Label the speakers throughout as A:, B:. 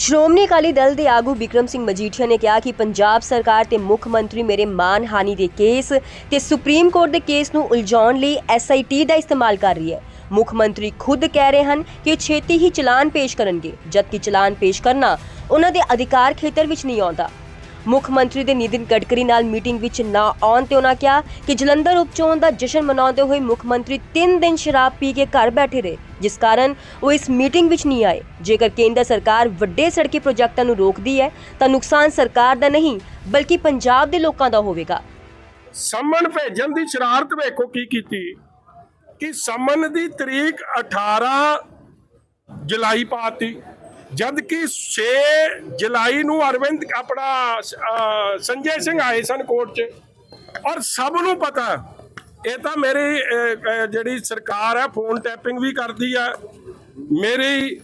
A: ਸ਼੍ਰੋਮਣੀ ਅਕਾਲੀ ਦਲ ਦੇ ਆਗੂ ਬਿਕਰਮ ਸਿੰਘ ਮਜੀਠੀਆ ਨੇ ਕਿਹਾ ਕਿ ਪੰਜਾਬ ਸਰਕਾਰ ਤੇ ਮੁੱਖ ਮੰਤਰੀ ਮੇਰੇ ਮਾਨਹਾਨੀ ਦੇ ਕੇਸ ਤੇ ਸੁਪਰੀਮ ਕੋਰਟ ਦੇ ਕੇਸ ਨੂੰ ਉਲਝਾਉਣ ਲਈ ਐਸਆਈਟੀ ਦਾ ਇਸਤੇਮਾਲ ਕਰ ਰਹੀ ਹੈ। ਮੁੱਖ ਮੰਤਰੀ ਖੁਦ ਕਹਿ ਰਹੇ ਹਨ ਕਿ ਛੇਤੀ ਹੀ ਚਲਾਨ ਪੇਸ਼ ਕਰਨਗੇ, ਜਦਕਿ ਚਲਾਨ ਪੇਸ਼ ਕਰਨਾ ਉਹਨਾਂ ਦੇ ਅਧਿਕਾਰ ਖੇਤਰ ਵਿੱਚ ਨਹੀਂ ਆਉਂਦਾ। ਮੁੱਖ ਮੰਤਰੀ ਦੇ ਨਿਤਿਨ ਗਡਕਰੀ ਨਾਲ ਮੀਟਿੰਗ ਵਿੱਚ ਨਾ ਆਉਣ ਤੇ ਉਹਨਾਂ ਕਿਹਾ ਕਿ ਜਲੰਧਰ ਉਪਚੋਣ ਦਾ ਜਸ਼ਨ ਮਨਾਉਂਦੇ ਹੋਏ ਮੁੱਖ ਮੰਤਰੀ 3 ਦਿਨ ਸ਼ਰਾਬ ਪੀ ਕੇ ਘਰ ਬੈਠੇ ਰਹੇ, ਜਿਸ ਕਾਰਨ ਉਹ ਇਸ ਮੀਟਿੰਗ ਵਿੱਚ ਨਹੀਂ ਆਏ। ਜੇਕਰ ਕੇਂਦਰ ਸਰਕਾਰ ਵੱਡੇ ਸੜਕੀ ਪ੍ਰੋਜੈਕਟਾਂ ਨੂੰ ਰੋਕਦੀ ਹੈ, ਤਾਂ ਨੁਕਸਾਨ ਸਰਕਾਰ ਦਾ ਨਹੀਂ, ਬਲਕਿ ਪੰਜਾਬ ਦੇ ਲੋਕਾਂ ਦਾ ਹੋਵੇਗਾ।
B: ਸਮਨ ਭੇਜਣ ਦੀ ਸ਼ਰਾਰਤ ਵੇਖੋ ਕੀ ਕੀਤੀ। ਕਿ ਸਮਨ ਦੀ ਤਰੀਕ 18 ਜੁਲਾਈ ਪਾਤੀ। ਜਦ ਕਿ 6 ਜੁਲਾਈ ਨੂੰ ਅਰਵਿੰਦ ਆਪਣਾ ਸੰਜੇ ਸਿੰਘ ਆਏ ਸਨ ਕੋਰਟ 'ਚ। ਔਰ ਸਭ ਨੂੰ ਪਤਾ, ਇਹ ਤਾਂ ਮੇਰੀ ਜਿਹੜੀ ਸਰਕਾਰ ਹੈ ਫੋਨ ਟੈਪਿੰਗ ਵੀ ਕਰਦੀ ਹੈ। ਮੇਰੀ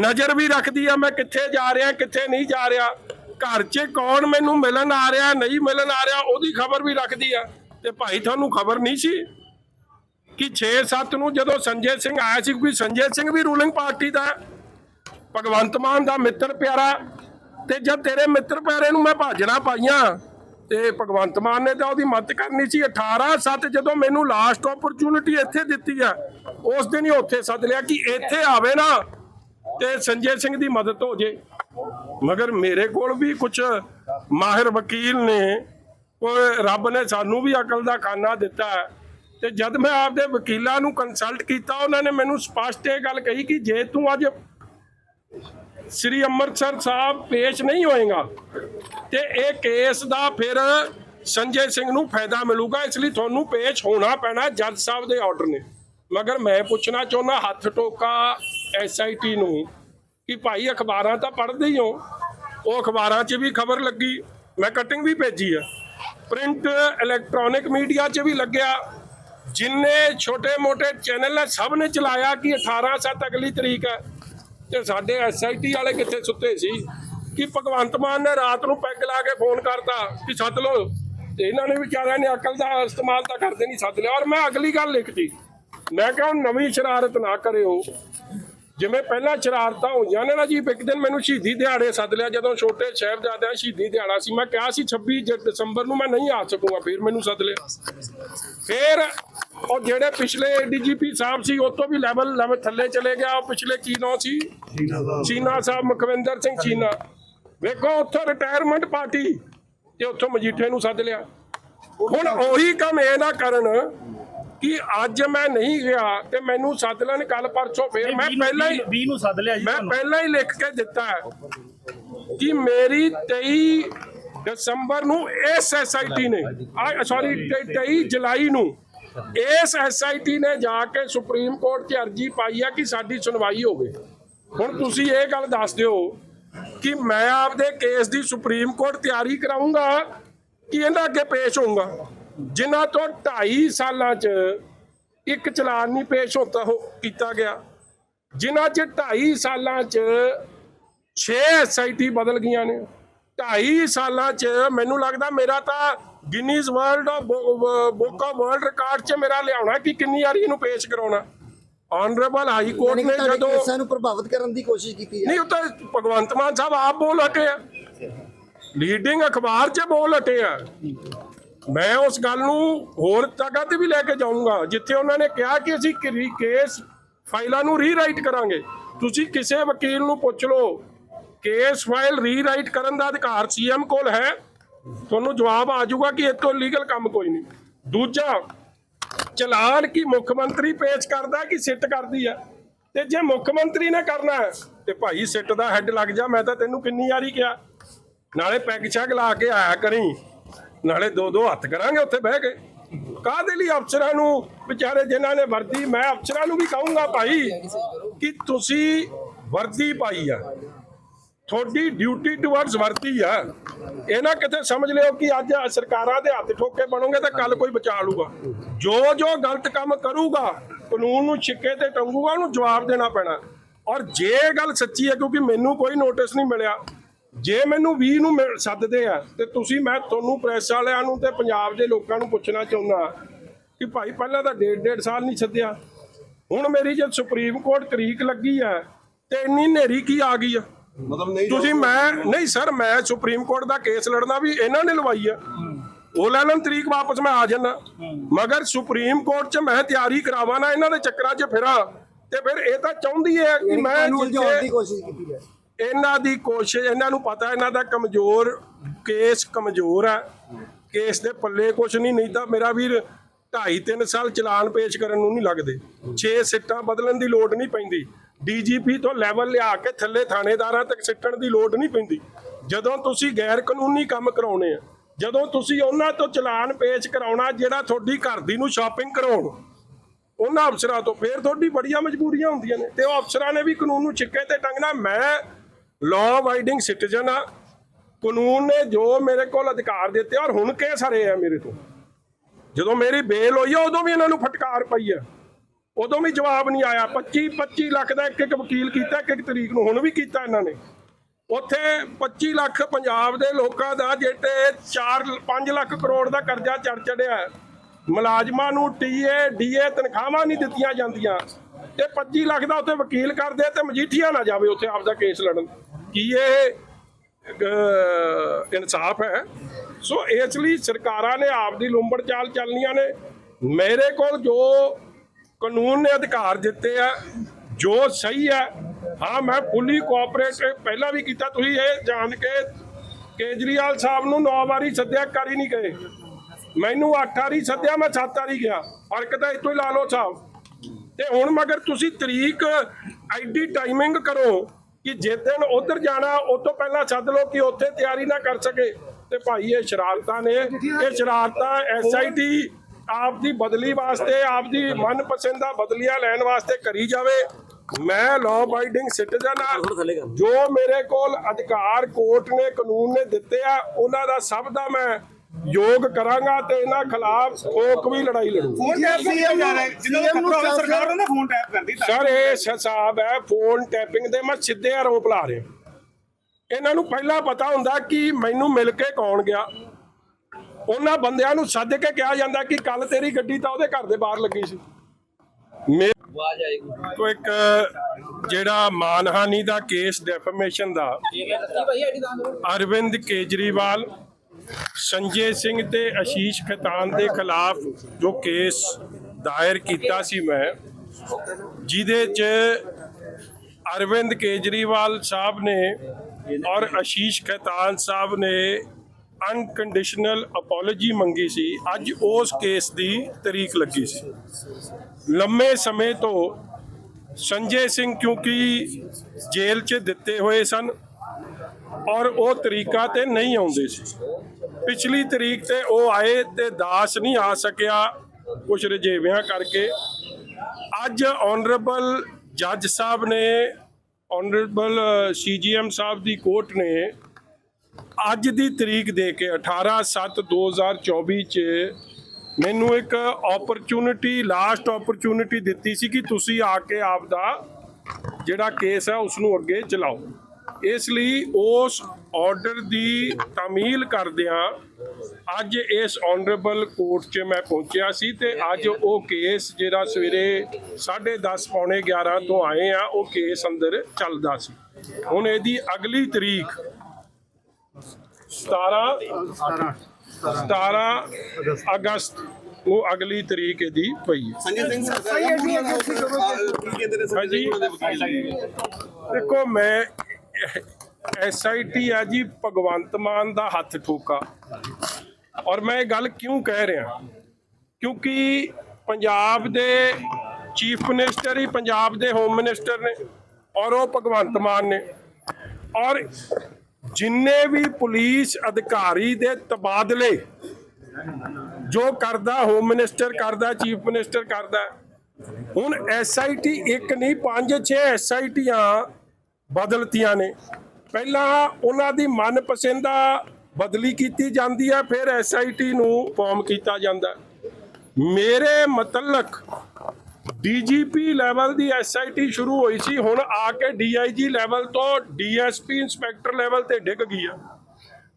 B: ਨਜ਼ਰ ਵੀ ਰੱਖਦੀ ਆ ਮੈਂ ਕਿੱਥੇ ਜਾ ਰਿਹਾ, ਕਿੱਥੇ ਨਹੀਂ ਜਾ ਰਿਹਾ। ਘਰ 'ਚ ਕੌਣ ਮੈਨੂੰ ਮਿਲਣ ਆ ਰਿਹਾ, ਨਹੀਂ ਮਿਲਣ ਆ ਰਿਹਾ, ਉਹਦੀ ਖਬਰ ਵੀ ਰੱਖਦੀ ਆ ਤੇ ਭਾਈ, ਤੁਹਾਨੂੰ ਖਬਰ ਨਹੀਂ ਸੀ ਕਿ 6-7 ਨੂੰ ਜਦੋਂ ਸੰਜੇ ਸਿੰਘ ਆਇਆ ਸੀ ਕੋਈ ਸੰਜੇ ਸਿੰਘ ਵੀ ਰੂਲਿੰਗ ਪਾਰਟੀ ਦਾ ਭਗਵੰਤ ਮਾਨ ਦਾ ਮਿੱਤਰ ਪਿਆਰਾ ਤੇ ਜਦ ਤੇਰੇ ਮਿੱਤਰ ਪਿਆਰੇ ਨੂੰ ਮੈਂ ਭਾਜਣਾ ਪਾਈਆਂ ਤੇ ਭਗਵੰਤ ਮਾਨ ਨੇ ਤਾਂ ਉਹਦੀ ਮਦਦ ਕਰਨੀ ਸੀ। 18-7 ਜਦੋਂ ਮੈਨੂੰ ਲਾਸਟ ਓਪਰਚੁਨਿਟੀ ਇੱਥੇ ਦਿੱਤੀ ਆ, ਉਸ ਦਿਨ ਹੀ ਉੱਥੇ ਸੱਦ ਲਿਆ ਕਿ ਇੱਥੇ ਆਵੇ ਨਾ ਤੇ ਸੰਜੇ ਸਿੰਘ ਦੀ ਮਦਦ ਹੋ ਜੇ। ਮਗਰ ਮੇਰੇ ਕੋਲ ਵੀ ਕੁਝ ਮਾਹਿਰ ਵਕੀਲ ਨੇ ਉਹ ਰੱਬ ਨੇ ਸਾਨੂੰ ਵੀ ਅਕਲ ਦਾ ਖਾਨਾ ਦਿੱਤਾ ਤੇ ਜਦ ਮੈਂ ਆਪਦੇ ਵਕੀਲਾਂ ਨੂੰ ਕੰਸਲਟ ਕੀਤਾ, ਉਹਨਾਂ ਨੇ ਮੈਨੂੰ ਸਪਸ਼ਟ ਇਹ ਗੱਲ ਕਹੀ ਕਿ ਜੇ ਤੂੰ ਅੱਜ ਸ੍ਰੀ ਅੰਮ੍ਰਿਤਸਰ ਸਾਹਿਬ ਪੇਸ਼ ਨਹੀਂ ਹੋਏਗਾ ਤੇ ਇਹ ਕੇਸ ਦਾ ਫਿਰ ਸੰਜੇ ਸਿੰਘ ਨੂੰ ਫਾਇਦਾ ਮਿਲੂਗਾ, ਇਸ ਲਈ ਤੁਹਾਨੂੰ ਪੇਸ਼ ਹੋਣਾ ਪੈਣਾ ਜੱਜ ਸਾਹਿਬ ਦੇ ਆਰਡਰ ਨੇ। ਮਗਰ ਮੈਂ ਪੁੱਛਣਾ ਚਾਹੁੰਦਾ, ਹੱਥ ਟੋਕਾ ਐਸਆਈਟੀ ਨੂੰ ਕਿ ਭਾਈ ਅਖਬਾਰਾਂ ਤਾਂ ਪੜ੍ਹਦੇ ਹੀ ਹੋ। ਉਹ ਅਖਬਾਰਾਂ 'ਚ ਵੀ ਖਬਰ ਲੱਗੀ, ਮੈਂ ਕਟਿੰਗ ਵੀ ਭੇਜੀ ਆ। ਪ੍ਰਿੰਟ ਇਲੈਕਟ੍ਰੋਨਿਕ ਮੀਡੀਆ 'ਚ ਵੀ ਲੱਗਿਆ। ਜਿੰਨੇ ਛੋਟੇ-ਮੋਟੇ ਚੈਨਲ ਹੈ ਸਭ ਨੇ ਚਲਾਇਆ ਕਿ 18 7 ਅਗਲੀ ਤਰੀਕ ਹੈ। ਤੇ ਸਾਡੇ ਐਸਆਈਟੀ ਵਾਲੇ ਕਿੱਥੇ ਸੁੱਤੇ ਸੀ? ਕਿ ਭਗਵੰਤ ਮਾਨ ਨੇ ਰਾਤ ਨੂੰ ਪੈਗ ਲਾ ਕੇ ਫੋਨ ਕਰਤਾ ਕਿ ਸੱਦ ਲਓ? ਤੇ ਇਹਨਾਂ ਨੇ ਵਿਚਾਰਿਆਂ ਨੇ ਅਕਲ ਦਾ ਇਸਤੇਮਾਲ ਤਾਂ ਕਰਦੇ ਨਹੀਂ ਸੱਦ ਲਿਆ। ਔਰ ਮੈਂ ਅਗਲੀ ਗੱਲ ਲਿਖਤੀ। ਮੈਂ ਕਿਹਾ ਹੁਣ ਨਵੀਂ ਸ਼ਰਾਰਤ ਨਾ ਕਰਿਓ। ਜਿਵੇਂ ਪਹਿਲਾਂ ਸ਼ਰਾਰਤਾਂ ਹੋਈਆਂ ਨੇ ਨਾ ਜੀ, ਇੱਕ ਦਿਨ ਮੈਨੂੰ ਸ਼ਹੀਦੀ ਦਿਹਾੜੇ ਸੱਦ ਲਿਆ। ਜਦੋਂ ਛੋਟੇ ਸਾਹਿਬਜ਼ਾਦਿਆਂ ਸ਼ਹੀਦੀ ਦਿਹਾੜਾ ਸੀ, ਮੈਂ ਕਿਹਾ ਸੀ 26 ਦਸੰਬਰ ਨੂੰ ਮੈਂ ਨਹੀਂ ਆ ਸਕੂਗਾ, ਫਿਰ ਮੈਨੂੰ ਸੱਦ ਲਿਆ। ਫਿਰ ਉਹ ਜਿਹੜੇ ਪਿਛਲੇ ਡੀਜੀਪੀ ਸਾਹਿਬ ਸੀ ਉਹ ਤੋਂ ਵੀ ਲੈਵਲ ਲੈਵਲ ਥੱਲੇ ਚਲੇ ਗਿਆ। ਉਹ ਪਿਛਲੇ ਕੀ ਨਾਂ ਸੀ? ਚੀਨਾ ਸਾਹਿਬ। ਮੁਖਵਿੰਦਰ ਸਿੰਘ ਚੀਨਾ। ਵੇਖੋ ਉੱਥੋਂ ਰਿਟਾਇਰਮੈਂਟ ਪਾਰਟੀ ਤੇ ਉੱਥੋਂ ਮਜੀਠੇ ਨੂੰ ਸੱਦ ਲਿਆ। ਹੁਣ ਉਹੀ ਕੰਮ ਇਹ ਨਾ ਕਰਨ ਕਿ ਅੱਜ ਮੈਂ ਨਹੀਂ ਗਿਆ ਤੇ ਮੈਨੂੰ ਸੱਦ ਲੈਣ ਕੱਲ ਪਰਸੋਂ ਫਿਰ ਮੈਂ ਪਹਿਲਾਂ ਹੀ
C: 20 ਨੂੰ ਸੱਦ ਲਿਆ ਜੀ
B: ਮੈਂ ਪਹਿਲਾਂ ਹੀ ਲਿਖ ਕੇ ਦਿੱਤਾ ਕਿ ਮੇਰੀ 23 ਦਸੰਬਰ ਨੂੰ ਇਸ ਐਸਆਈਟੀ ਨੇ ਸੌਰੀ 23 ਜੁਲਾਈ ਨੂੰ ਇਸ ਐਸਆਈਟੀ ਨੇ ਜਾ ਕੇ ਸੁਪਰੀਮ ਕੋਰਟ 'ਚ ਅਰਜੀ ਪਾਈ ਆ ਕਿ ਸਾਡੀ ਸੁਣਵਾਈ ਹੋਵੇ। ਹੁਣ ਤੁਸੀਂ ਇਹ ਗੱਲ ਦੱਸ ਦਿਓ ਕਿ ਮੈਂ ਆਪਦੇ ਕੇਸ ਦੀ ਸੁਪਰੀਮ ਕੋਰਟ ਤਿਆਰੀ ਕਰਾਉਂਗਾ ਕਿ ਇਹਨਾਂ ਅੱਗੇ ਪੇਸ਼ ਹੋਊਂਗਾ? ਜਿਨ੍ਹਾਂ ਤੋਂ 2.5 ਸਾਲਾਂ 'ਚ ਇੱਕ ਚਲਾਨ ਨਹੀਂ ਪੇਸ਼ ਹੁੰਦਾ ਹੋ, ਕੀਤਾ ਗਿਆ। ਜਿਨ੍ਹਾਂ 'ਚ 2.5 ਸਾਲਾਂ 'ਚ 6 ਐਸਆਈਟੀ ਬਦਲ ਗਈਆਂ ਨੇ। 2.5 ਸਾਲਾਂ 'ਚ ਮੈਨੂੰ ਲੱਗਦਾ ਮੇਰਾ ਤਾਂ Guinness world book of world record 'ਚ ਮੇਰਾ ਲਿਆਉਣਾ ਕਿ ਕਿੰਨੀ ਵਾਰੀ ਇਹਨੂੰ ਪੇਸ਼ ਕਰਾਉਣਾ? ਆਨਰੇਬਲ ਹਾਈ ਕੋਰਟ ਨੇ ਜਦੋਂ
D: ਕੇਸਾਂ ਨੂੰ ਪ੍ਰਭਾਵਿਤ ਕਰਨ ਦੀ ਕੋਸ਼ਿਸ਼ ਕੀਤੀ ਹੈ।
B: ਨਹੀਂ ਉਹ ਤਾਂ ਭਗਵੰਤ ਮਾਨ ਸਾਹਿਬ ਆਪ ਬੋਲ ਹਟੇ ਆ। ਲੀਡਿੰਗ ਅਖਬਾਰ 'ਚ ਬੋਲ ਹਟੇ ਆ। ਮੈਂ ਉਸ ਗੱਲ ਨੂੰ ਹੋਰ ਜਗ੍ਹਾ ਤੇ ਵੀ ਲੈ ਕੇ ਜਾਊਂਗਾ ਜਿੱਥੇ ਉਹਨਾਂ ਨੇ ਕਿਹਾ ਕਿ ਅਸੀਂ ਕੇਸ ਫਾਈਲਾਂ ਨੂੰ ਰੀਰਾਈਟ ਕਰਾਂਗੇ। ਤੁਸੀਂ ਕਿਸੇ ਵਕੀਲ ਨੂੰ ਪੁੱਛ ਲਓ ਕੇਸ ਫਾਈਲ ਰੀਰਾਈਟ ਕਰਨ ਦਾ ਅਧਿਕਾਰ ਸੀਐਮ ਕੋਲ ਹੈ। ਤੁਹਾਨੂੰ ਜਵਾਬ ਆ ਜਾਊਗਾ ਕਿ ਇਹ ਤੋਂ ਲੀਗਲ ਕੰਮ ਕੋਈ ਨਹੀਂ। ਦੂਜਾ, ਚਲਾਨ ਕੀ ਮੁੱਖ ਮੰਤਰੀ ਪੇਸ਼ ਕਰਦਾ ਕਿ ਸਿੱਟ ਕਰਦੀ ਆ? ਤੇ ਜੇ ਮੁੱਖ ਮੰਤਰੀ ਨੇ ਕਰਨਾ ਤੇ ਭਾਈ ਸਿੱਟ ਦਾ ਹੈੱਡ ਲੱਗ ਜਾ, ਮੈਂ ਤਾਂ ਤੈਨੂੰ ਕਿੰਨੀ ਵਾਰੀ ਕਿਹਾ। ਨਾਲੇ ਪੈਗ ਛੱਗ ਲਾ ਕੇ ਆਇਆ ਕਰੀ, ਨਾਲੇ ਦੋ ਦੋ ਹੱਥ ਕਰਾਂਗੇ ਉੱਥੇ ਬਹਿ ਕੇ। ਕਾਹਦੇ ਲਈ ਅਫਸਰਾਂ ਨੂੰ, ਵਿਚਾਰੇ ਜਿਨ੍ਹਾਂ ਨੇ ਵਰਦੀ, ਮੈਂ ਅਫਸਰਾਂ ਨੂੰ ਵੀ ਕਹੂੰਗਾ ਭਾਈ, ਕਿ ਤੁਸੀਂ ਵਰਦੀ ਪਾਈ ਆ। ਤੁਹਾਡੀ ਡਿਊਟੀ ਟੁਵਰਡਸ ਵਰਤੀ ਆ। ਇਹ ਨਾ ਕਿਤੇ ਸਮਝ ਲਿਓ ਕਿ ਅੱਜ ਸਰਕਾਰਾਂ ਦੇ ਹੱਥ ਠੋਕੇ ਬਣੋਗੇ ਤਾਂ ਕੱਲ ਕੋਈ ਬਚਾ ਲੂਗਾ। ਜੋ ਜੋ ਗਲਤ ਕੰਮ ਕਰੂਗਾ, ਕਾਨੂੰਨ ਨੂੰ ਛਿੱਕੇ ਤੇ ਟੰਗੂਗਾ, ਉਹਨੂੰ ਜਵਾਬ ਦੇਣਾ ਪੈਣਾ। ਔਰ ਜੇ ਇਹ ਗੱਲ ਸੱਚੀ ਹੈ, ਕਿਉਂਕਿ ਮੈਨੂੰ ਕੋਈ ਨੋਟਿਸ ਨਹੀਂ ਮਿਲਿਆ, ਜੇ ਮੈਨੂੰ 20 ਨੂੰ ਮਿਲ- ਸੱਦਦੇ ਆ, ਤੇ ਤੁਸੀਂ ਮੈਂ ਤੁਹਾਨੂੰ ਪ੍ਰੈਸ ਵਾਲਿਆਂ ਨੂੰ ਤੇ ਪੰਜਾਬ ਦੇ ਲੋਕਾਂ ਨੂੰ ਪੁੱਛਣਾ ਚਾਹੁੰਦਾ ਕਿ ਭਾਈ ਪਹਿਲਾਂ ਤਾਂ ਡੇਢ ਡੇਢ ਸਾਲ ਨਹੀਂ ਸੱਦਿਆ। ਹੁਣ ਮੇਰੀ ਜਦ ਸੁਪਰੀਮ ਕੋਰਟ ਤਰੀਕ ਲੱਗੀ ਆ ਤੇ ਇੰਨੀ ਹਨੇਰੀ ਕੀ ਆ ਗਈ ਆ?
D: ਮਤਲਬ ਨਹੀਂ
B: ਤੁਸੀਂ ਮੈਂ ਨਹੀਂ ਸਰ ਮੈਂ ਸੁਪਰੀਮ ਕੋਰਟ ਦਾ ਕੇਸ ਲੜਨਾ ਵੀ ਇਹਨਾਂ ਨੇ ਲਵਾਈ ਆ। ਉਹ ਲੈ ਲੈਣ ਤਰੀਕ ਵਾਪਸ ਮੈਂ ਆ ਜਾਣਾ ਮਗਰ ਸੁਪਰੀਮ ਕੋਰਟ 'ਚ ਮੈਂ ਤਿਆਰੀ ਕਰਾਵਾਂ ਨਾ ਇਹਨਾਂ ਦੇ ਚੱਕਰਾਂ 'ਚ ਫਿਰਾਂ। ਤੇ ਫਿਰ ਇਹ ਤਾਂ ਚਾਹੁੰਦੀ ਹੈ ਕਿ ਮੈਂ
D: ਦੀ ਕੋਸ਼ਿਸ਼ ਕੀਤੀ ਹੈ
B: ਇਹਨਾਂ ਦੀ ਕੋਸ਼ਿਸ਼ ਇਹਨਾਂ ਨੂੰ ਪਤਾ ਇਹਨਾਂ ਦਾ ਕਮਜ਼ੋਰ ਕੇਸ ਕਮਜ਼ੋਰ ਆ। ਕੇਸ ਦੇ ਪੱਲੇ ਕੁਛ ਨਹੀਂ ਨਹੀਂ ਤਾਂ ਮੇਰਾ ਵੀਰ 2.5 3 ਸਾਲ ਚਲਾਨ ਪੇਸ਼ ਕਰਨ ਨੂੰ ਨਹੀਂ ਲੱਗਦੇ। 6 ਸਿੱਟਾਂ ਬਦਲਣ ਦੀ ਲੋੜ ਨਹੀਂ ਪੈਂਦੀ। ਡੀਜੀਪੀ ਤੋਂ ਲੈਵਲ ਲਿਆ ਕੇ ਥੱਲੇ ਥਾਣੇਦਾਰਾਂ ਤੱਕ ਸਿੱਟਣ ਦੀ ਲੋੜ ਨਹੀਂ ਪੈਂਦੀ। ਜਦੋਂ ਤੁਸੀਂ ਗੈਰ ਕਾਨੂੰਨੀ ਕੰਮ ਕਰਾਉਣੇ ਆ, ਜਦੋਂ ਤੁਸੀਂ ਉਹਨਾਂ ਤੋਂ ਚਲਾਨ ਪੇਸ਼ ਕਰਾਉਣਾ ਜਿਹੜਾ ਤੁਹਾਡੀ ਘਰ ਦੀ ਨੂੰ ਸ਼ਾਪਿੰਗ ਕਰਾਉਣ, ਉਹਨਾਂ ਅਫਸਰਾਂ ਤੋਂ ਫੇਰ ਤੁਹਾਡੀ ਬੜੀਆਂ ਮਜਬੂਰੀਆਂ ਹੁੰਦੀਆਂ ਨੇ ਤੇ ਉਹ ਅਫਸਰਾਂ ਨੇ ਵੀ ਕਾਨੂੰਨ ਨੂੰ ਛਿੱਕੇ ਤੇ ਟੰਗਣਾ। ਮੈਂ ਲਾਅ ਅਬਾਈਡਿੰਗ ਸਿਟੀਜ਼ਨ ਆ। ਕਾਨੂੰਨ ਨੇ ਜੋ ਮੇਰੇ ਕੋਲ ਅਧਿਕਾਰ ਦਿੱਤੇ ਔਰ ਹੁਣ ਕੇ ਸਾਰੇ ਆ ਮੇਰੇ ਤੋਂ। ਜਦੋਂ ਮੇਰੀ ਬੇਲ ਹੋਈ ਆ, ਉਦੋਂ ਵੀ ਇਹਨਾਂ ਨੂੰ ਫਟਕਾਰ ਪਈ ਆ। ਉਦੋਂ ਵੀ ਜਵਾਬ ਨਹੀਂ ਆਇਆ। 25 25 ਲੱਖ ਦਾ ਇੱਕ ਇੱਕ ਵਕੀਲ ਕੀਤਾ ਇੱਕ ਇੱਕ ਤਰੀਕ ਨੂੰ। ਹੁਣ ਵੀ ਕੀਤਾ ਇਹਨਾਂ ਨੇ। ਉੱਥੇ 25 ਲੱਖ ਪੰਜਾਬ ਦੇ ਲੋਕਾਂ ਦਾ ਜਿਹੜੇ 4 5 ਲੱਖ ਕਰੋੜ ਦਾ ਕਰਜ਼ਾ ਚੜ ਚੜਿਆ ਮੁਲਾਜ਼ਮਾਂ ਨੂੰ ਟੀਏ ਡੀਏ ਤਨਖਾਹਾਂ ਨਹੀਂ ਦਿੱਤੀਆਂ ਜਾਂਦੀਆਂ। ਤੇ 25 ਲੱਖ ਦਾ ਉੱਥੇ ਵਕੀਲ ਕਰਦੇ ਤੇ ਮਜੀਠੀਆ ਨਾ ਜਾਵੇ ਉੱਥੇ ਆਪਦਾ ਕੇਸ ਲੜਨ। ਕੀ ਇਹ ਇਨਸਾਫ ਹੈ? ਸੋ ਇਸ ਲਈ ਸਰਕਾਰਾਂ ਨੇ ਆਪਦੀ ਲੂੰਬੜ ਚਾਲ ਚੱਲਣੀਆਂ ਨੇ। ਮੇਰੇ ਕੋਲ ਜੋ ਕਾਨੂੰਨ ਨੇ ਅਧਿਕਾਰ ਦਿੱਤੇ ਆ ਜੋ ਸਹੀ ਹੈ ਹਾਂ ਮੈਂ ਫੁੱਲੀ ਕੋਆਪਰੇਟ ਪਹਿਲਾਂ ਵੀ ਕੀਤਾ ਤੁਸੀਂ ਇਹ ਜਾਣ ਕੇ ਕੇਜਰੀਵਾਲ ਸਾਹਿਬ ਨੂੰ 9 ਵਾਰੀ ਸੱਦਿਆ ਕਰ ਹੀ ਨਹੀਂ ਗਏ। ਮੈਨੂੰ 8 ਵਾਰੀ ਸੱਦਿਆ ਮੈਂ 7 ਵਾਰੀ ਗਿਆ। ਫ਼ਰਕ ਤਾਂ ਇਤੋਂ ਹੀ ਲਾ ਲਓ ਸਾਹਿਬ। ਤੇ ਹੁਣ ਮਗਰ ਤੁਸੀਂ ਤਰੀਕ ਐਡੀ ਟਾਈਮਿੰਗ ਕਰੋ ਕਿ ਜੇ ਦਿਨ ਉਧਰ ਜਾਣਾ ਉਸ ਤੋਂ ਪਹਿਲਾਂ ਸੱਦ ਲਓ ਕਿ ਉੱਥੇ ਤਿਆਰੀ ਨਾ ਕਰ ਸਕੇ। ਤੇ ਭਾਈ ਇਹ ਸ਼ਰਾਰਤਾਂ ਨੇ। ਇਹ ਸ਼ਰਾਰਤਾਂ ਐਸਆਈਟੀ ਆਪ ਦੀ ਬਦਲੀ ਵਾਸਤੇ ਆਪ ਦੀ ਮਨਪਸੰਦਾ ਬਦਲੀਆਂ ਲੈਣ ਵਾਸਤੇ ਕਰੀ ਜਾਵੇ। ਮੈਂ ਲਾਅ ਅਬਾਈਡਿੰਗ ਸਿਟੀਜ਼ਨ ਆ ਜੋ ਮੇਰੇ ਕੋਲ ਅਧਿਕਾਰ ਕੋਰਟ ਨੇ ਕਾਨੂੰਨ ਨੇ ਦਿੱਤੇ ਆ ਉਹਨਾਂ ਦਾ ਸਭ ਦਾ ਮੈਂ ਯੋਗ ਕਰਾਂਗਾ ਤੇ ਇਹਨਾਂ ਖਿਲਾਫ ਠੋਕ ਵੀ ਲੜਾਈ ਲੜੂ।
C: ਫੋਨ ਟੈਪ ਕੀਤਾ ਜਾ ਰਿਹਾ। ਹੈ ਜਿੱਦਾਂ ਦਾ ਖਤਰਾ ਹੋਵੇ ਸਰਕਾਰ ਉਹਨੇ ਫੋਨ ਟੈਪ ਕਰਦੀ ਤਾਂ।
B: ਸਰ ਇਹ ਹਿਸਾਬ ਹੈ ਫੋਨ ਟੈਪਿੰਗ ਦੇ ਮੈਂ ਸਿੱਧੇ ਆਰੋਪ ਲਾ ਰਿਹਾ। ਇਹਨਾਂ ਨੂੰ ਪਹਿਲਾਂ ਪਤਾ ਹੁੰਦਾ ਕਿ ਮੈਨੂੰ ਮਿਲ ਕੇ ਕੌਣ ਗਿਆ। ਉਹਨਾਂ ਬੰਦਿਆਂ ਨੂੰ ਸੱਦ ਕੇ ਕਿਹਾ ਜਾਂਦਾ ਕਿ ਕੱਲ ਤੇਰੀ ਗੱਡੀ ਤਾਂ ਉਹਦੇ ਘਰ ਦੇ ਬਾਹਰ ਲੱਗੀ ਸੀ। ਤੋਂ ਇੱਕ ਜਿਹੜਾ ਮਾਨਹਾਨੀ ਦਾ ਕੇਸ ਡੈਫਰਮੇਸ਼ਨ ਦਾ ਅਰਵਿੰਦ ਕੇਜਰੀਵਾਲ ਸੰਜੇ ਸਿੰਘ ਤੇ ਆਸ਼ੀਸ਼ ਖਤਾਨ ਦੇ ਖਿਲਾਫ ਜੋ ਕੇਸ ਦਾਇਰ ਕੀਤਾ ਸੀ ਮੈਂ ਜਿਹਦੇ 'ਚ ਅਰਵਿੰਦ ਕੇਜਰੀਵਾਲ ਸਾਹਿਬ ਨੇ ਔਰ ਆਸ਼ੀਸ਼ ਖੈਤਾਨ ਸਾਹਿਬ ਨੇ ਅਨਕੰਡੀਸ਼ਨਲ ਅਪੋਲੋਜੀ ਮੰਗੀ ਸੀ। ਅੱਜ ਉਸ ਕੇਸ ਦੀ ਤਰੀਕ ਲੱਗੀ ਸੀ। ਲੰਮੇ ਸਮੇਂ ਤੋਂ ਸੰਜੇ ਸਿੰਘ ਕਿਉਂਕਿ ਜੇਲ੍ਹ 'ਚ ਦਿੱਤੇ ਹੋਏ ਸਨ ਔਰ ਉਹ ਤਰੀਕਾ ਤੇ ਨਹੀਂ ਆਉਂਦੇ ਸੀ। ਪਿਛਲੀ ਤਰੀਕ ਤੇ ਉਹ ਆਏ ਤੇ ਦਾਸ ਨਹੀਂ ਆ ਸਕਿਆ ਕੁਝ ਰਜੇਵਿਆਂ ਕਰਕੇ। ਅੱਜ ਆਨਰੇਬਲ ਜੱਜ ਸਾਹਿਬ ਨੇ ਆਨਰੇਬਲ ਸੀਜੀਐਮ ਸਾਹਿਬ ਦੀ ਕੋਰਟ ਨੇ ਅੱਜ ਦੀ ਤਰੀਕ ਦੇ ਕੇ 18/7/2024 ਚ ਮੈਨੂੰ ਇੱਕ ਓਪਰਚੁਨਿਟੀ ਲਾਸਟ ਓਪਰਚੁਨਿਟੀ ਦਿੱਤੀ ਸੀ ਕਿ ਤੁਸੀਂ ਆ ਕੇ ਆਪ ਦਾ ਜਿਹੜਾ ਕੇਸ ਹੈ ਉਸ ਨੂੰ ਅੱਗੇ ਚਲਾਓ। ਇਸ ਲਈ ਉਸ ਆਰਡਰ ਦੀ ਤਾਮੀਲ ਕਰਦਿਆਂ ਅੱਜ ਇਸ ਆਨਰੇਬਲ ਕੋਰਟ 'ਚ ਮੈਂ ਪਹੁੰਚਿਆ ਸੀ ਤੇ ਅੱਜ ਉਹ ਕੇਸ ਜਿਹੜਾ ਸਵੇਰੇ 10:30 ਪੌਣੇ 11 ਤੋਂ ਆਏ ਆ, ਉਹ ਕੇਸ ਅੰਦਰ ਚੱਲਦਾ ਸੀ। ਹੁਣ ਇਹਦੀ ਅਗਲੀ ਤਰੀਕ 17 17 ਅਗਸਤ ਨੂੰ ਅਗਲੀ ਤਰੀਕ ਇਹਦੀ ਪਈ ਹੈ।
D: ਸੰਜੇ ਸਿੰਘ ਦੇ
B: ਦੇਖੋ ਮੈਂ ਐਸਆਈਟੀ ਆ ਜੀ ਭਗਵੰਤ ਮਾਨ ਦਾ ਹੱਥ ਠੋਕਾ। ਔਰ ਮੈਂ ਇਹ ਗੱਲ ਕਿਉਂ ਕਹਿ ਰਿਹਾ? ਕਿਉਂਕਿ ਪੰਜਾਬ ਦੇ ਚੀਫ ਮਿਨਿਸਟਰ ਹੀ ਪੰਜਾਬ ਦੇ ਹੋਮ ਮਿਨਿਸਟਰ ਨੇ ਔਰ ਉਹ ਭਗਵੰਤ ਮਾਨ ਨੇ। ਔਰ ਜਿੰਨੇ ਵੀ ਪੁਲਿਸ ਅਧਿਕਾਰੀ ਦੇ ਤਬਾਦਲੇ ਜੋ ਕਰਦਾ ਹੋਮ ਮਿਨਿਸਟਰ ਕਰਦਾ ਚੀਫ ਮਿਨਿਸਟਰ ਕਰਦਾ, ਹੁਣ ਐਸਆਈਟੀ ਇੱਕ ਨਹੀਂ, ਪੰਜ, ਛੇ ਐਸਆਈਟੀਆਂ ਬਦਲਤੀਆਂ ਨੇ। ਪਹਿਲਾਂ ਉਹਨਾਂ ਦੀ ਮਨਪਸੰਦਾ ਬਦਲੀ ਕੀਤੀ ਜਾਂਦੀ ਹੈ, ਫਿਰ ਐਸਆਈਟੀ ਨੂੰ ਫਾਰਮ ਕੀਤਾ ਜਾਂਦਾ। ਮੇਰੇ ਮਤਲਕ ਡੀਜੀਪੀ ਲੈਵਲ ਦੀ ਐਸਆਈਟੀ ਸ਼ੁਰੂ ਹੋਈ ਸੀ, ਹੁਣ ਆ ਕੇ ਡੀਆਈਜੀ ਲੈਵਲ ਤੋਂ ਡੀਐਸਪੀ ਇੰਸਪੈਕਟਰ ਲੈਵਲ ਤੇ ਡਿੱਗ ਗਈ ਆ।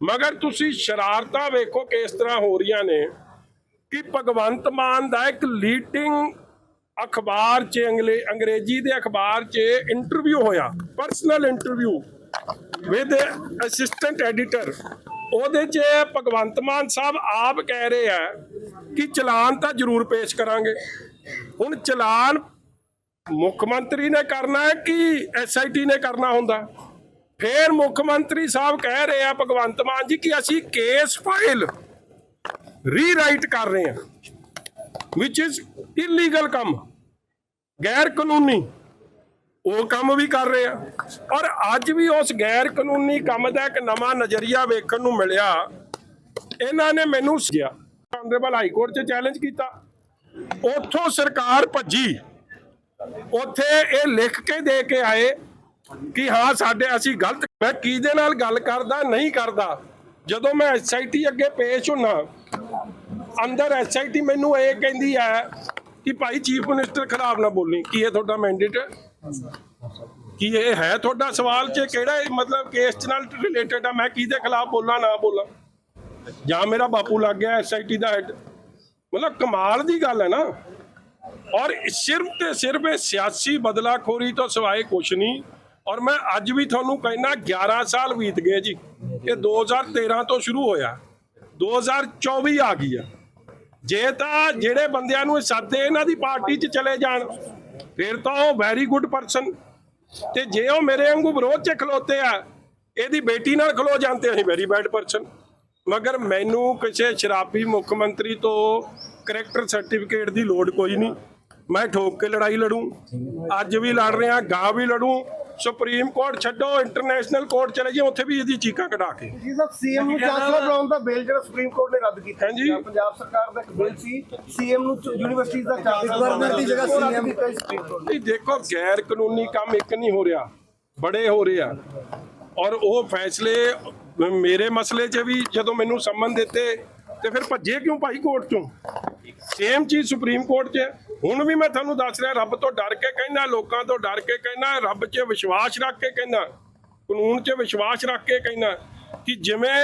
B: ਮਗਰ ਤੁਸੀਂ ਸ਼ਰਾਰਤਾਂ ਵੇਖੋ ਕਿਸ ਤਰ੍ਹਾਂ ਹੋ ਰਹੀਆਂ ਨੇ ਕਿ ਭਗਵੰਤ ਮਾਨ ਦਾ ਇੱਕ ਲੀਡਿੰਗ ਅਖਬਾਰ 'ਚ ਅੰਗਲੇ, ਅੰਗਰੇਜ਼ੀ ਦੇ ਅਖਬਾਰ 'ਚ ਇੰਟਰਵਿਊ ਹੋਇਆ personal interview with assistant editor ਉਹਦੇ 'ਚ ਭਗਵੰਤ ਮਾਨ ਸਾਹਿਬ ਆਪ ਕਹਿ ਰਹੇ ਆ ਕਿ ਚਲਾਨ ਤਾਂ ਜ਼ਰੂਰ ਪੇਸ਼ ਕਰਾਂਗੇ। ਹੁਣ ਚਲਾਨ ਮੁੱਖ ਮੰਤਰੀ ਨੇ ਕਰਨਾ ਹੈ ਕਿ ਐਸਆਈਟੀ ਨੇ ਕਰਨਾ ਹੁੰਦਾ? ਫੇਰ ਮੁੱਖ ਮੰਤਰੀ ਸਾਹਿਬ ਕਹਿ ਰਹੇ ਆ ਭਗਵੰਤ ਮਾਨ ਜੀ ਕਿ ਅਸੀਂ ਕੇਸ ਫਾਈਲ ਰੀਰਾਈਟ ਕਰ ਰਹੇ ਹਾਂ ਵਿਚ ਇਜ਼ ਇਲੀਗਲ ਕੰਮ, ਗੈਰ ਕਾਨੂੰਨੀ। ਉਹ ਕੰਮ ਵੀ ਕਰ ਰਹੇ ਆ। ਔਰ ਅੱਜ ਵੀ ਉਸ ਗੈਰ ਕਾਨੂੰਨੀ ਕੰਮ ਦਾ ਇੱਕ ਨਵਾਂ ਨਜ਼ਰੀਆ ਵੇਖਣ ਨੂੰ ਮਿਲਿਆ। ਇਹਨਾਂ ਨੇ ਮੈਨੂੰ ਗਿਆ ਆਨਰੇਬਲ ਹਾਈ ਕੋਰਟ 'ਚ ਚੈਲੰਜ ਕੀਤਾ। ਉੱਥੋਂ ਸਰਕਾਰ ਭੱਜੀ। ਉੱਥੇ ਇਹ ਲਿਖ ਕੇ ਦੇ ਕੇ ਆਏ ਕਿ ਹਾਂ, ਸਾਡੇ ਅਸੀਂ ਗਲਤ ਮੈਂ ਕਿਹਦੇ ਨਾਲ ਗੱਲ ਕਰਦਾ, ਨਹੀਂ ਕਰਦਾ? ਜਦੋਂ ਮੈਂ ਐਸਆਈਟੀ ਅੱਗੇ ਪੇਸ਼ ਹੁੰਨਾ, ਅੰਦਰ ਐਸਆਈਟੀ ਮੈਨੂੰ ਇਹ ਕਹਿੰਦੀ ਹੈ ਕਿ ਭਾਈ ਚੀਫ ਮਿਨਿਸਟਰ ਖਰਾਬ ਨਾ ਬੋਲੀ। ਕੀ ਇਹ ਤੁਹਾਡਾ ਮੈਂਡੇਟ ਕੀ ਇਹ ਹੈ ਤੁਹਾਡਾ ਸਵਾਲ ਚ ਕਿਹੜਾ ਮਤਲਬ ਕੇਸ ਚ ਨਾਲ ਰਿਲੇਟਡ ਆ? ਮੈਂ ਕਿਹਦੇ ਖਿਲਾਫ ਬੋਲਾਂ, ਨਾ ਬੋਲਾਂ? ਜਾਂ ਮੇਰਾ ਬਾਪੂ ਲੱਗ ਗਿਆ ਐਸਆਈਟੀ ਦਾ ਹੈਡ ਮਤਲਬ ਕਮਾਲ ਦੀ ਗੱਲ ਹੈ ਨਾ। ਔਰ ਸਿਰਫ ਤੇ ਸਿਰਫ ਇਹ ਸਿਆਸੀ ਬਦਲਾਖੋਰੀ ਤੋਂ ਸਿਵਾਏ ਕੁਛ ਨਹੀਂ। ਔਰ ਮੈਂ ਅੱਜ ਵੀ ਤੁਹਾਨੂੰ ਕਹਿਣਾ 11 ਸਾਲ ਬੀਤ ਗਏ ਜੀ। ਇਹ 2013 ਤੋਂ ਸ਼ੁਰੂ ਹੋਇਆ। 2024 ਆ ਗਈ ਆ। ਜੇ ਤਾਂ ਜਿਹੜੇ ਬੰਦਿਆਂ ਨੂੰ ਸਾਦੇ ਇਹਨਾਂ ਦੀ ਪਾਰਟੀ 'ਚ ਚਲੇ ਜਾਣ, ਫਿਰ ਤਾਂ ਉਹ ਵੈਰੀ ਗੁੱਡ ਪਰਸਨ ਤੇ ਜੇ ਉਹ ਮੇਰੇ ਵਾਂਗੂ ਵਿਰੋਧ 'ਚ ਖਲੋਤੇ ਆ, ਇਹਦੀ ਬੇਟੀ ਨਾਲ ਖਲੋ ਜਾਂਦੇ ਅਸੀਂ ਵੈਰੀ ਬੈਡ ਪਰਸਨ ਮਗਰ ਮੈਨੂੰ ਕਿਸੇ ਸ਼ਰਾਬੀ ਮੁੱਖ ਮੰਤਰੀ ਤੋਂ ਕਰੈਕਟਰ ਸਰਟੀਫਿਕੇਟ ਦੀ ਲੋੜ ਕੋਈ ਨਹੀਂ। ਮੈਂ ਠੋਕ ਕੇ ਲੜਾਈ ਲੜੂੰ। ਅੱਜ ਵੀ ਲੜ ਰਿਹਾ ਗਾਂ ਵੀ ਲੜੂੰ। ਸੁਪਰੀਮ ਕੋਰਟ ਛੱਡੋ ਇੰਟਰਨੈਸ਼ਨਲ ਕੋਰਟ ਚਲੇ ਜਾਈਏ ਉੱਥੇ ਵੀ ਇਹਦੀ ਚੀਕਾਂ ਕਢਾ ਕੇ।
D: ਜੀ ਸਾਹਿਬ ਸੀਐਮ ਨੂੰ ਚਾਂਸਲਰ ਬਣਾਉਣ ਦਾ ਬਿੱਲ ਜਿਹੜਾ ਸੁਪਰੀਮ ਕੋਰਟ ਨੇ ਰੱਦ ਕੀਤਾ।
B: ਹਾਂਜੀ।
D: ਸੀਗਾ। ਪੰਜਾਬ ਸਰਕਾਰ ਦਾ ਇੱਕ ਬਿੱਲ ਸੀ। ਸੀਐਮ ਨੂੰ ਯੂਨੀਵਰਸਿਟੀ ਦਾ ਚਾਂਸਲਰ ਗਵਰਨਰ ਦੀ ਜਗ੍ਹਾ ਸੀਐਮ
B: ਨਹੀਂ ਦੇਖੋ ਗੈਰ ਕਾਨੂੰਨੀ ਕੰਮ ਇੱਕ ਨਹੀਂ ਹੋ ਰਿਹਾ। ਬੜੇ ਹੋ ਰਹੇ ਆ। ਔਰ ਉਹ ਫੈਸਲੇ ਮੇਰੇ ਮਸਲੇ 'ਚ ਵੀ ਜਦੋਂ ਮੈਨੂੰ ਸੰਮਨ ਦਿੱਤੇ ਤੇ ਫਿਰ ਭੱਜੇ ਕਿਉਂ ਭਾਈ ਕੋਰਟ ਚੋਂ? ਸੇਮ ਚੀਜ਼ ਸੁਪਰੀਮ ਕੋਰਟ 'ਚ। ਹੁਣ ਵੀ ਮੈਂ ਤੁਹਾਨੂੰ ਦੱਸ ਰਿਹਾ ਰੱਬ ਤੋਂ ਡਰ ਕੇ ਕਹਿਣਾ ਲੋਕਾਂ ਤੋਂ ਡਰ ਕੇ ਕਹਿਣਾ ਰੱਬ 'ਚ ਵਿਸ਼ਵਾਸ ਰੱਖ ਕੇ ਕਹਿਣਾ ਕਾਨੂੰਨ 'ਚ ਵਿਸ਼ਵਾਸ ਰੱਖ ਕੇ ਕਹਿਣਾ ਕਿ ਜਿਵੇਂ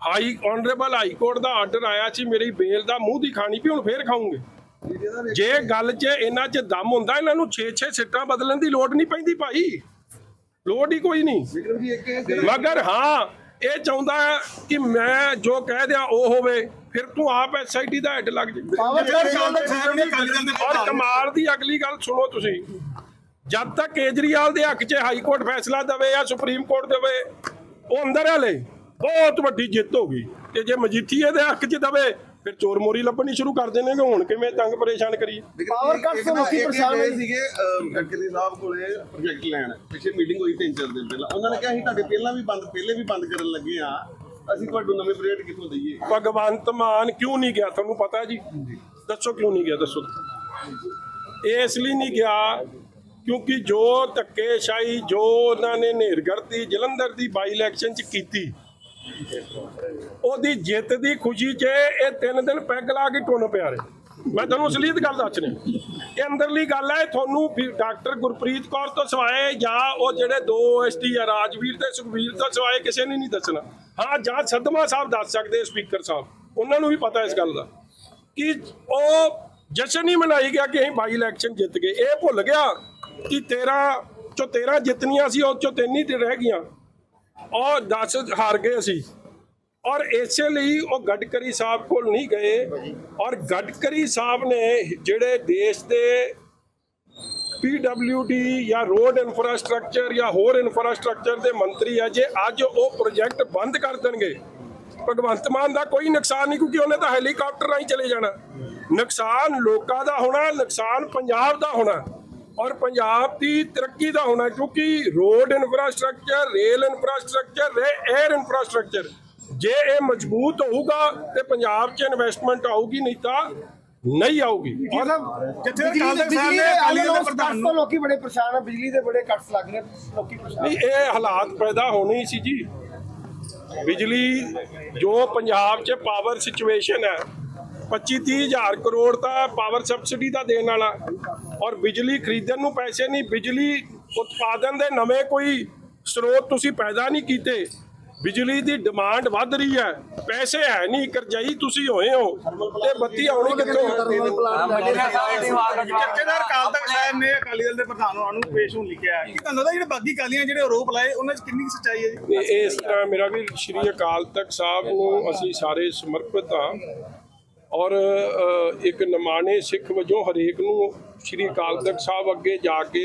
B: ਹਾਈ ਆਨਰੇਬਲ ਹਾਈ ਕੋਰਟ ਦਾ ਆਰਡਰ ਆਇਆ ਸੀ ਮੇਰੀ ਬੇਲ ਦਾ ਮੂੰਹ ਦੀ ਖਾਣੀ ਵੀ ਹੁਣ ਫੇਰ ਖਾਉਂਗੇ ਜੇ ਗੱਲ 'ਚ ਇਹਨਾਂ 'ਚ ਦਮ ਹੁੰਦਾ ਇਹਨਾਂ ਨੂੰ 6-6 ਸਿੱਟਾਂ ਬਦਲਣ ਦੀ ਲੋੜ ਨਹੀਂ ਪੈਂਦੀ ਭਾਈ। ਲੋੜ ਹੀ ਕੋਈ ਨਹੀਂ। ਮਗਰ ਹਾਂ ਇਹ ਚਾਹੁੰਦਾ ਹੈ ਕਿ ਮੈਂ ਜੋ ਕਹਿ ਦਿਆਂ ਉਹ ਹੋਵੇ ਫਿਰ ਤੂੰ ਆਪ ਐਸਆਈਟੀ ਦਾ ਹੈਡ ਲੱਗ ਜੇ ਔਰ ਕਮਾਲ ਦੀ ਅਗਲੀ ਗੱਲ ਸੁਣੋ ਤੁਸੀਂ। ਜਦ ਤੱਕ ਕੇਜਰੀਵਾਲ ਦੇ ਹੱਕ 'ਚ ਹਾਈ ਕੋਰਟ ਫੈਸਲਾ ਦੇਵੇ ਜਾਂ ਸੁਪਰੀਮ ਕੋਰਟ ਦੇਵੇ ਉਹ ਅੰਦਰ ਹਲੇ ਬਹੁਤ ਵੱਡੀ ਜਿੱਤ ਹੋ ਗਈ। ਤੇ ਜੇ ਮਜੀਠੀਏ ਦੇ ਹੱਕ 'ਚ ਦੇਵੇ ਫਿਰ ਚੋਰ ਮੋਰੀ ਲੱਭਣੀ ਸ਼ੁਰੂ ਕਰ ਦੇਣਗੇ ਹੁਣ ਕਿਵੇਂ ਤੰਗ ਪਰੇਸ਼ਾਨ ਕਰੀਏ?
D: ਪਾਵਰ ਕੱਟ ਤੋਂ ਲੋਕੀ ਪਰੇਸ਼ਾਨ
E: ਹੋਏ ਸੀਗੇ ਗਡਕਰੀ ਸਾਹਿਬ ਕੋਲੇ ਪ੍ਰੋਜੈਕਟ ਲੈਣ। ਪਿੱਛੇ ਮੀਟਿੰਗ ਹੋਈ ਤਿੰਨ ਚਾਰ ਦਿਨ ਪਹਿਲਾਂ। ਉਹਨਾਂ ਨੇ ਕਿਹਾ ਅਸੀਂ ਤੁਹਾਡੇ ਪਹਿਲਾਂ ਵੀ ਬੰਦ ਪਹਿਲੇ ਵੀ ਬੰਦ ਕਰਨ ਲੱਗੇ ਆ। ਅਸੀਂ ਤੁਹਾਨੂੰ ਨਵੇਂ ਪ੍ਰੋਜੈਕਟ ਕਿੱਥੋਂ ਦਈਏ?
B: ਭਗਵੰਤ ਮਾਨ ਕਿਉਂ ਨਹੀਂ ਗਿਆ? ਤੁਹਾਨੂੰ ਪਤਾ ਜੀ? ਦੱਸੋ ਕਿਉਂ ਨਹੀਂ ਗਿਆ? ਦੱਸੋ। ਇਹ ਇਸ ਲਈ ਨਹੀਂ ਗਿਆ ਕਿਉਂਕਿ ਜੋ ਧੱਕੇਸ਼ਾਹੀ ਜੋ ਉਹਨਾਂ ਨੇ ਨੇਰਗੜਦੀ ਜਲੰਧਰ ਦੀ ਬਾਈ ਇਲੈਕਸ਼ਨ ਚ ਕੀਤੀ ਉਹਦੀ ਜਿੱਤ ਦੀ ਖੁਸ਼ੀ 'ਚ ਇਹ ਤਿੰਨ ਦਿਨ ਪੈਗ ਲਾ ਕੇ ਟੁੰਨ ਪਿਆ ਰਹੇ। ਮੈਂ ਤੁਹਾਨੂੰ ਅਸਲੀਤ ਗੱਲ ਦੱਸ ਰਿਹਾ ਇਹ ਅੰਦਰਲੀ ਗੱਲ ਹੈ, ਤੁਹਾਨੂੰ ਡਾਕਟਰ ਗੁਰਪ੍ਰੀਤ ਕੌਰ ਤੋਂ ਸਿਵਾਏ ਜਾਂ ਉਹ ਜਿਹੜੇ ਦੋ ਐਸਟੀ ਆ, ਰਾਜਵੀਰ ਤੇ ਸੁਖਵੀਰ ਤੋਂ ਸਿਵਾਏ, ਕਿਸੇ ਨੇ ਨਹੀਂ ਦੱਸਣਾ। ਹਾਂ, ਜਾਂ ਸਦਮਾ ਸਾਹਿਬ ਦੱਸ ਸਕਦੇ ਸਪੀਕਰ ਸਾਹਿਬ। ਉਹਨਾਂ ਨੂੰ ਵੀ ਪਤਾ ਇਸ ਗੱਲ ਦਾ ਕਿ ਉਹ ਜਸ਼ਨ ਹੀ ਮਨਾਈ ਗਿਆ ਕਿ ਅਸੀਂ ਬਾਈ ਇਲੈਕਸ਼ਨ ਜਿੱਤ ਗਏ। ਇਹ ਭੁੱਲ ਗਿਆ ਕਿ 13 ਚੋਂ 13 ਜਿੱਤਨੀਆਂ ਸੀ, ਉਹ ਚੋਂ ਤਿੰਨ ਹੀ ਰਹਿ ਗਈਆਂ। ਔਰ 10 ਹਾਰ ਗਏ ਅਸੀਂ। ਔਰ ਇਸੇ ਲਈ ਉਹ ਗਡਕਰੀ ਸਾਹਿਬ ਕੋਲ ਨਹੀਂ ਗਏ। ਔਰ ਗਡਕਰੀ ਸਾਹਿਬ ਨੇ ਜਿਹੜੇ ਦੇਸ਼ ਦੇ ਪੀਡਬਲਯੂਡੀ ਜਾਂ ਰੋਡ ਇਨਫਰਾਸਟ੍ਰਕਚਰ ਜਾਂ ਹੋਰ ਇਨਫਰਾਸਟ੍ਰਕਚਰ ਦੇ ਮੰਤਰੀ ਆ, ਜੇ ਅੱਜ ਉਹ ਪ੍ਰੋਜੈਕਟ ਬੰਦ ਕਰ ਦੇਣਗੇ, ਭਗਵੰਤ ਮਾਨ ਦਾ ਕੋਈ ਨੁਕਸਾਨ ਨਹੀਂ ਕਿਉਂਕਿ ਉਹਨੇ ਤਾਂ ਹੈਲੀਕਾਪਟਰ ਰਾਹੀਂ ਚਲੇ ਜਾਣਾ। ਨੁਕਸਾਨ ਲੋਕਾਂ ਦਾ ਹੋਣਾ, ਨੁਕਸਾਨ ਪੰਜਾਬ ਦਾ ਹੋਣਾ ਔਰ ਪੰਜਾਬ ਦੀ ਤਰੱਕੀ ਦਾ ਹੋਣਾ ਕਿਉਂਕਿ road infrastructure, rail infrastructure air infrastructure ਜੇ ਇਹ ਮਜ਼ਬੂਤ ਹੋਊਗਾ ਤੇ ਪੰਜਾਬ 'ਚ ਇਨਵੈਸਟਮੈਂਟ ਆਊਗੀ ਨਹੀਂ ਤਾਂ ਨਹੀਂ ਆਊਗੀ।
C: ਜਿੱਥੇ ਅਕਾਲ
D: ਦੇ
C: ਤਖਤ ਸਾਹਿਬ ਨੇ
D: ਦੇ
C: ਅਕਾਲੀ ਦਲ ਦੇ ਪ੍ਰਧਾਨ
D: ਤੋਂ
C: ਨੂੰ
D: ਲੋਕੀ ਬੜੇ ਪਰੇਸ਼ਾਨ ਆ ਬਿਜਲੀ ਦੇ ਬੜੇ ਕੱਟਸ ਲੱਗ ਰਹੇ ਲੋਕੀ ਪਰੇਸ਼ਾਨ
B: ਨਹੀਂ ਇਹ ਹਾਲਾਤ ਪੈਦਾ ਹੋਣੀ ਸੀ ਜੀ। ਬਿਜਲੀ ਜੋ ਪੰਜਾਬ 'ਚ ਪਾਵਰ ਸਿਚੁਏਸ਼ਨ ਹੈ 25 30 ਹਜ਼ਾਰ ਕਰੋੜ ਤਾਂ ਪਾਵਰ ਸਬਸਿਡੀ ਦਾ ਦੇਣ ਵਾਲਾ। ਔਰ ਬਿਜਲੀ ਖਰੀਦਣ ਨੂੰ ਪੈਸੇ ਨਹੀਂ ਬਿਜਲੀ ਉਤਪਾਦਨ ਦੇ ਨਵੇਂ ਕੋਈ ਸਰੋਤ ਤੁਸੀਂ ਪੈਦਾ ਨਹੀਂ ਕੀਤੇ। ਬਿਜਲੀ ਦੀ ਡਿਮਾਂਡ ਵੱਧ ਰਹੀ ਹੈ ਪੈਸੇ ਹੈ ਨਹੀਂ ਕਰਜਾਈ ਤੁਸੀਂ ਹੋਏ ਹੋ ਤੇ ਬੱਤੀ ਆਉਣੀ ਕਿੱਥੋਂ?
C: ਜਥੇਦਾਰ ਕਾਲ ਤੱਕ ਸਾਹਿਬ ਨੇ ਅਕਾਲੀ ਦਲ ਦੇ ਪ੍ਰਧਾਨ ਹੋਰਾਂ ਨੂੰ ਪੇਸ਼ ਹੋਣ ਲਿਖਿਆ ਕਿ ਤੁਹਾਨੂੰ ਲੱਗਦਾ ਜਿਹੜੇ ਬਾਗੀ ਕਾਲੀਆਂ ਜਿਹੜੇ ਆਰੋਪ ਲਾਏ ਉਹਨਾਂ 'ਚ ਕਿੰਨੀ ਸੱਚਾਈ ਹੈ ਜੀ?
B: ਇਸ ਤਰ੍ਹਾਂ ਮੇਰਾ ਵੀ ਸ਼੍ਰੀ ਅਕਾਲ ਤਖਤ ਸਾਹਿਬ ਨੂੰ ਅਸੀਂ ਸਾਰੇ ਸਮਰਪਿਤ ਹਾਂ ਔਰ ਇੱਕ ਨਿਮਾਣੇ ਸਿੱਖ ਵਜੋਂ ਹਰੇਕ ਨੂੰ ਸ਼੍ਰੀ ਅਕਾਲ ਤਖਤ ਸਾਹਿਬ ਅੱਗੇ ਜਾ ਕੇ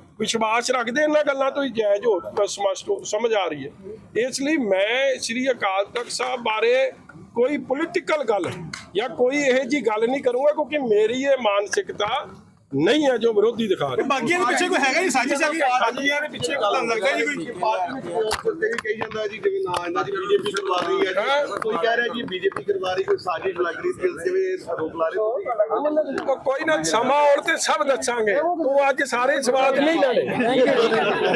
B: ਵਿਸ਼ਵਾਸ ਰੱਖਦੇ ਇਹਨਾਂ ਗੱਲਾਂ ਤੋਂ ਹੀ ਜਾਇਜ਼ ਹੋ ਸਮਝ ਸਮਝ ਆ ਰਹੀ ਹੈ। ਇਸ ਲਈ ਮੈਂ ਸ੍ਰੀ ਅਕਾਲ ਤਖਤ ਸਾਹਿਬ ਬਾਰੇ ਕੋਈ ਪੋਲੀਟੀਕਲ ਗੱਲ ਜਾਂ ਕੋਈ ਇਹੋ ਜੀ ਗੱਲ ਨਹੀਂ ਕਰੂੰਗਾ ਕਿਉਂਕਿ ਮੇਰੀ ਇਹ ਮਾਨਸਿਕਤਾ ਨਹੀਂ ਹੈ ਜੋ ਵਿਰੋਧੀ ਦਿਖਾ ਰਹੇ।
C: ਬਾਗੀਆਂ ਦੇ ਪਿੱਛੇ ਕੋਈ ਹੈਗਾ ਜੀ? ਸਾਜ਼ਿਸ਼ ਹੈਗੀ? ਬਾਗੀਆਂ ਦੇ ਪਿੱਛੇ ਤੁਹਾਨੂੰ ਲੱਗਦਾ ਜੀ ਕੋਈ
E: ਵੀ ਕਹੀ ਜਾਂਦਾ ਜੀ ਜਿਵੇਂ ਨਾ ਇਹਨਾਂ ਦੀ ਬੀਜੇਪੀ ਕਰਵਾ ਰਹੀ ਹੈ ਜੀ। ਕੋਈ ਕਹਿ ਰਿਹਾ ਜੀ ਬੀਜੇਪੀ ਕਰਵਾ ਰਹੀ ਕੋਈ ਸਾਜ਼ਿਸ਼ ਲੱਗ ਰਹੀ ਸੀ ਜਿਵੇਂ ਇਹ ਆਰੋਪ ਲਾ ਰਹੇ। ਹੋ
B: ਕੋਈ ਨਾ ਸਮਾਂ ਆਉਣ ਤੇ ਸਭ ਦੱਸਾਂਗੇ। ਤੂੰ ਅੱਜ ਸਾਰੇ ਸਵਾਦ ਨਹੀਂ ਲੈਣੇ।